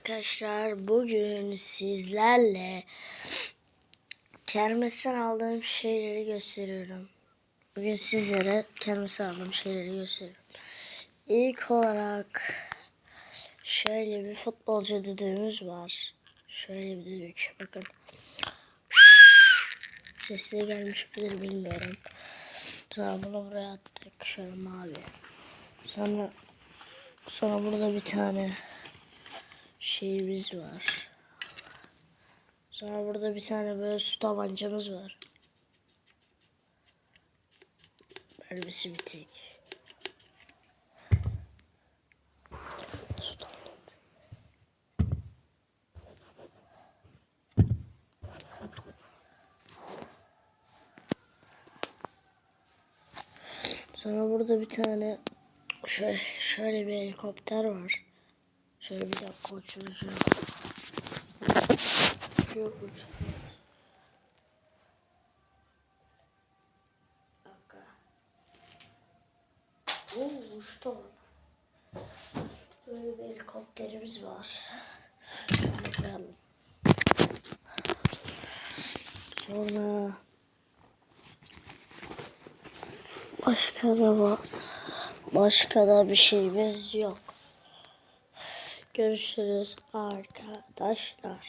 arkadaşlar. Bugün sizlerle kermesten aldığım şeyleri gösteriyorum. Bugün sizlere kermesten aldığım şeyleri gösteriyorum. İlk olarak şöyle bir futbolcu düdüğümüz var. Şöyle bir düdük. Bakın. Sesli gelmiş midir bilmiyorum. Sonra bunu buraya attık. Şöyle mavi. Sonra sonra burada bir tane şeyimiz var. Sonra burada bir tane böyle su tabancamız var. Mermisi. Su tabancası. Sonra burada bir tane şöyle, şöyle bir helikopter var. Şöyle bir dakika uçuracağım. Şu uç. Dakika. Oo uçtu lan. Böyle bir helikopterimiz var. Şöyle koyalım. Sonra başka da var. Başka da bir şeyimiz yok. Görüşürüz arkadaşlar.